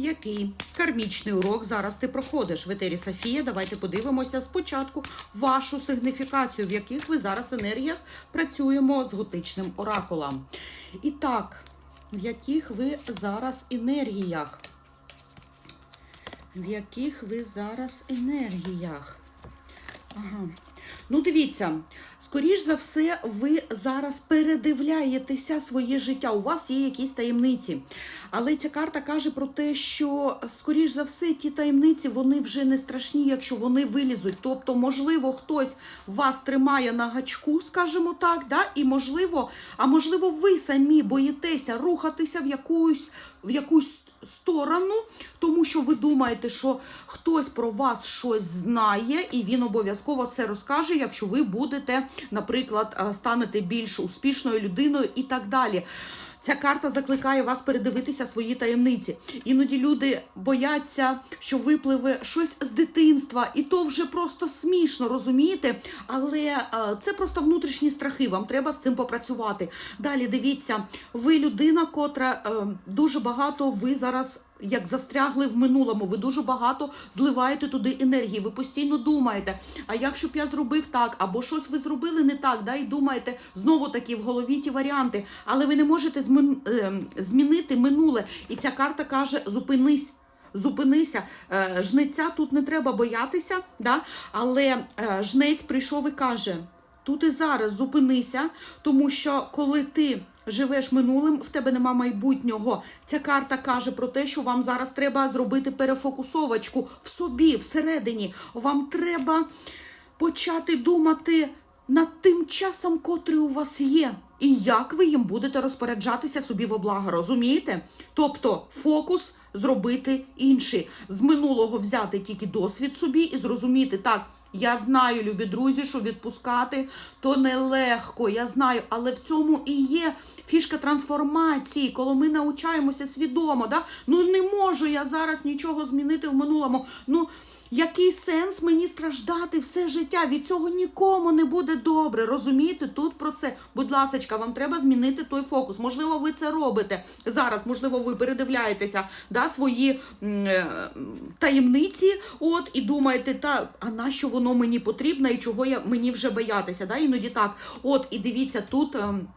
Який кармічний урок зараз ти проходиш в етері Софія? Давайте подивимося спочатку вашу сигніфікацію, в яких ви зараз енергіях працюємо з готичним оракулом. І так, в яких ви зараз енергіях? В яких ви зараз енергіях? Ага. Ну, дивіться, скоріш за все, ви зараз передивляєтеся своє життя. У вас є якісь таємниці. Але ця карта каже про те, що, скоріш за все, ті таємниці вони вже не страшні, якщо вони вилізуть. Тобто, можливо, хтось вас тримає на гачку, скажімо так, да? і можливо, а можливо, ви самі боїтеся рухатися в якусь, в якусь сторону, тому що ви думаєте, що хтось про вас щось знає, і він обов'язково це розкаже, якщо ви будете, наприклад, е, станете більш успішною людиною і так далі. Ця карта закликає вас передивитися свої таємниці. Іноді люди бояться, що випливе щось з дитинства, і то вже просто смішно, розумієте? Але е, це просто внутрішні страхи. Вам треба з цим попрацювати. Далі дивіться, ви людина, котра е, дуже багато ви зараз. Як застрягли в минулому, ви дуже багато зливаєте туди енергії. Ви постійно думаєте, а якщо б я зробив так, або щось ви зробили не так, да, і думаєте знову таки в голові ті варіанти, але ви не можете змін, е, змінити минуле. І ця карта каже: зупинись. Зупинися, Е, жнеця тут не треба боятися, да? але е, жнець прийшов і каже: тут і зараз зупинися, тому що коли ти живеш минулим, в тебе нема майбутнього. Ця карта каже про те, що вам зараз треба зробити перефокусовочку в собі, всередині. Вам треба почати думати над тим часом, котрий у вас є. І як ви їм будете розпоряджатися собі во благо, розумієте? Тобто фокус зробити інший. З минулого взяти тільки досвід собі і зрозуміти, так, я знаю, любі друзі, що відпускати то нелегко, я знаю, але в цьому і є фішка трансформації, коли ми навчаємося свідомо. Да? Ну не можу я зараз нічого змінити в минулому. Ну, який сенс мені страждати все життя? Від цього нікому не буде добре. Розумієте? Тут про це. Будь ласка, вам треба змінити той фокус. Можливо, ви це робите зараз. Можливо, ви передивляєтеся да, свої м, е, таємниці, от і думаєте, та а на що воно мені потрібно і чого я мені вже боятися? Да? Іноді так. От і дивіться, тут ем,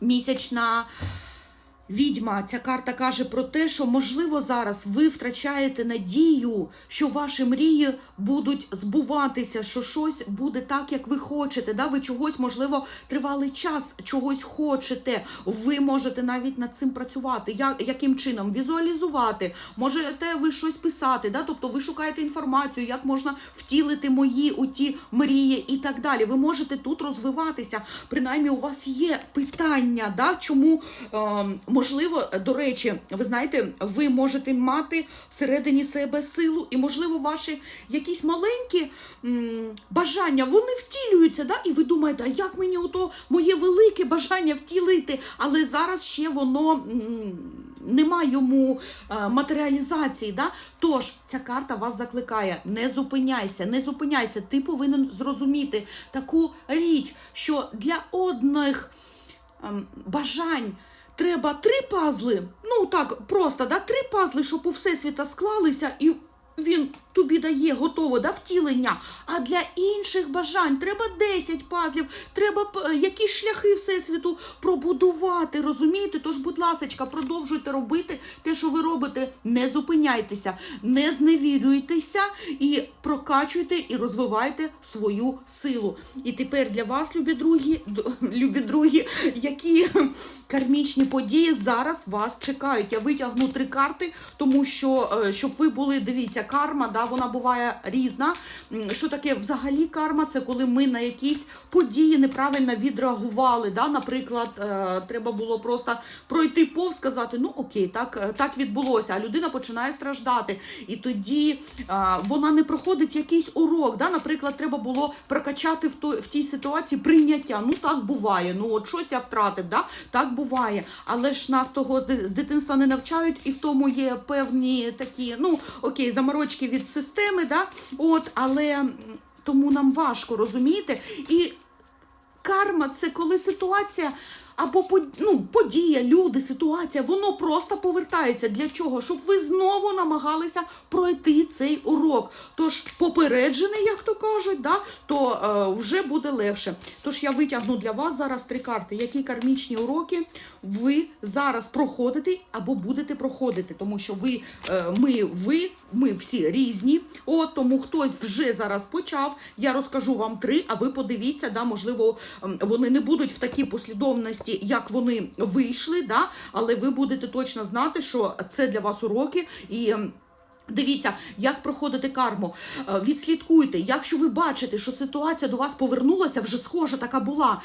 місячна. Відьма, ця карта каже про те, що можливо зараз ви втрачаєте надію, що ваші мрії будуть збуватися, що щось буде так, як ви хочете. Да? Ви чогось, можливо, тривалий час чогось хочете. Ви можете навіть над цим працювати. Як, яким чином? Візуалізувати, можете ви щось писати, да? тобто ви шукаєте інформацію, як можна втілити мої у ті мрії і так далі. Ви можете тут розвиватися. Принаймні, у вас є питання, да? чому. Е, Можливо, до речі, ви знаєте, ви можете мати всередині себе силу, і, можливо, ваші якісь маленькі м, бажання вони втілюються, да? і ви думаєте, а як мені ото моє велике бажання втілити? Але зараз ще воно. м, Нема йому е, матеріалізації, да? Тож ця карта вас закликає: не зупиняйся, не зупиняйся. Ти повинен зрозуміти таку річ, що для одних ем, бажань треба три пазли. Ну так, просто да, три пазли, щоб у всесвіта склалися, і він тобі дає готове да, втілення. А для інших бажань треба 10 пазлів, треба якісь шляхи всесвіту пробудувати. Розумієте? Тож, будь ласка, продовжуйте робити те, що ви робите. Не зупиняйтеся, не зневірюйтеся і прокачуйте і розвивайте свою силу. І тепер для вас, любі другі, любі другі, які кармічні події зараз вас чекають. Я витягну три карти, тому що е, щоб ви були, дивіться, карма, да, вона буває різна. Що таке взагалі карма? Це коли ми на якісь події неправильно відреагували. Да? Наприклад, е, треба було просто пройти повз, сказати, ну окей, так, е, так відбулося. А людина починає страждати. І тоді е, вона не проходить якийсь урок. Да? Наприклад, треба було прокачати в, той, в тій ситуації прийняття. Ну так буває. Ну от щось я втратив, да? так буває. Але ж нас того з дитинства не навчають, і в тому є певні такі, ну окей, заморочки від системи, да? от, але тому нам важко розумієте. І карма це коли ситуація або ну, подія, люди, ситуація, воно просто повертається. Для чого? Щоб ви знову намагалися пройти цей урок. Тож попереджений, як то кажуть, да, то е, вже буде легше. Тож я витягну для вас зараз три карти, які кармічні уроки ви зараз проходите або будете проходити, тому що ви, е, ми, ви, ми всі різні. От тому хтось вже зараз почав. Я розкажу вам три, а ви подивіться, да, можливо, вони не будуть в такій послідовності, як вони вийшли, да, але ви будете точно знати, що це для вас уроки і. ем, Дивіться, як проходити карму. Е, Відслідкуйте, якщо ви бачите, що ситуація до вас повернулася, вже схожа така була.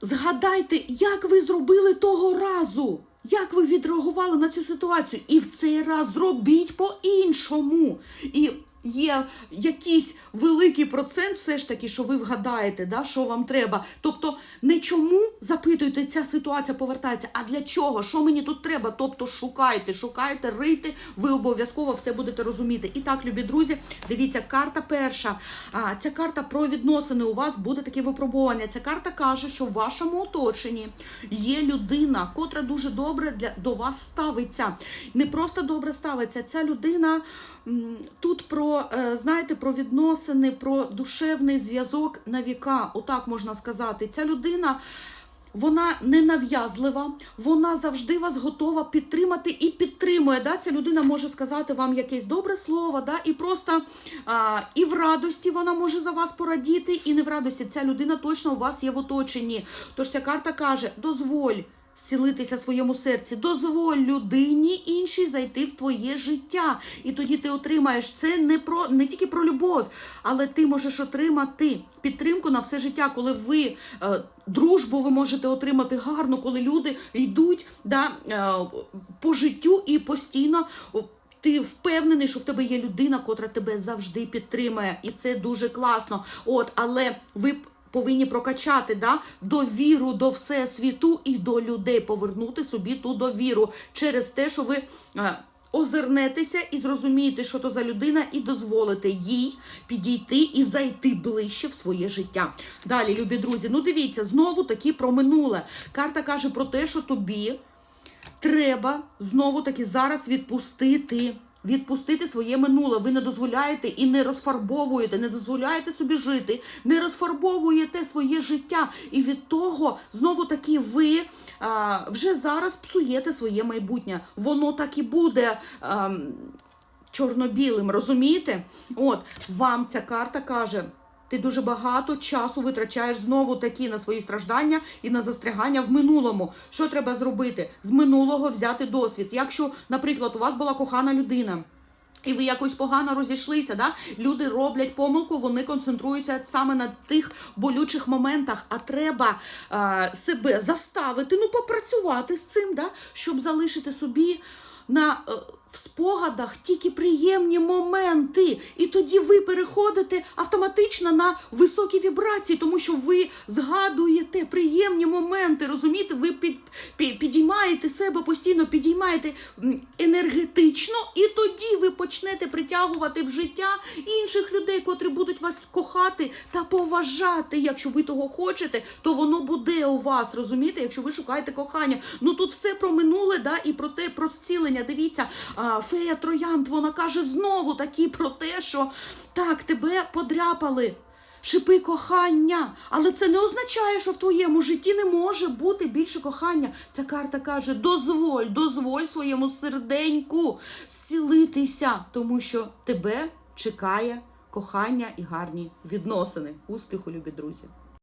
Згадайте, як ви зробили того разу, як ви відреагували на цю ситуацію, і в цей раз зробіть по-іншому. І є якийсь великий процент, все ж таки, що ви вгадаєте, да, що вам треба. Тобто, не чому запитуєте, ця ситуація повертається, а для чого? Що мені тут треба? Тобто шукайте, шукайте, рийте, ви обов'язково все будете розуміти. І так, любі друзі, дивіться, карта перша. А, ця карта про відносини. У вас буде таке випробування. Ця карта каже, що в вашому оточенні є людина, котра дуже добре для до вас ставиться. Не просто добре ставиться. Ця людина тут про, е, знаєте, про відносини, про душевний зв'язок на віка. Отак можна сказати. Ця людина. Вона не нав'язлива, вона завжди вас готова підтримати і підтримує. Да? Ця людина може сказати вам якесь добре слово, да? і просто а, і в радості вона може за вас порадіти, і не в радості. Ця людина точно у вас є в оточенні. Тож ця карта каже: дозволь зцілитися своєму серці, дозволь людині іншій зайти в твоє життя. І тоді ти отримаєш це не про не тільки про любов, але ти можеш отримати підтримку на все життя, коли ви е, дружбу ви можете отримати гарно, коли люди йдуть да, е, по життю і постійно. Ти впевнений, що в тебе є людина, котра тебе завжди підтримує, і це дуже класно. От, але ви повинні прокачати да, довіру до всесвіту і до людей, повернути собі ту довіру через те, що ви. е, Озирнетеся і зрозумієте, що то за людина, і дозволите їй підійти і зайти ближче в своє життя. Далі, любі друзі, ну дивіться, знову таки про минуле. Карта каже про те, що тобі треба знову таки зараз відпустити. Відпустити своє минуле. Ви не дозволяєте і не розфарбовуєте, не дозволяєте собі жити, не розфарбовуєте своє життя. І від того знову таки ви а, вже зараз псуєте своє майбутнє. Воно так і буде. А, чорно-білим, розумієте? От, вам ця карта каже. Ти дуже багато часу витрачаєш знову таки на свої страждання і на застрягання в минулому. Що треба зробити? З минулого взяти досвід. Якщо, наприклад, у вас була кохана людина. І ви якось погано розійшлися, да? люди роблять помилку, вони концентруються саме на тих болючих моментах. А треба е, себе заставити, ну попрацювати з цим, да? щоб залишити собі на е, в спогадах тільки приємні моменти. І тоді ви переходите автоматично на високі вібрації, тому що ви згадуєте приємні моменти. Розумієте, ви під, під, підіймаєте себе постійно, підіймаєте енергетично, і тоді ви почнете притягувати в життя інших людей, котрі будуть вас кохати та поважати. Якщо ви того хочете, то воно буде у вас. Розумієте, якщо ви шукаєте кохання. Ну тут все про минуле, да, і про те, про зцілення. Дивіться, фея Троянд, вона каже знову таки про те, що так, тебе подряпали. Шипи кохання, але це не означає, що в твоєму житті не може бути більше кохання. Ця карта каже: дозволь, дозволь своєму серденьку зцілитися, тому що тебе чекає кохання і гарні відносини. Успіху, любі друзі!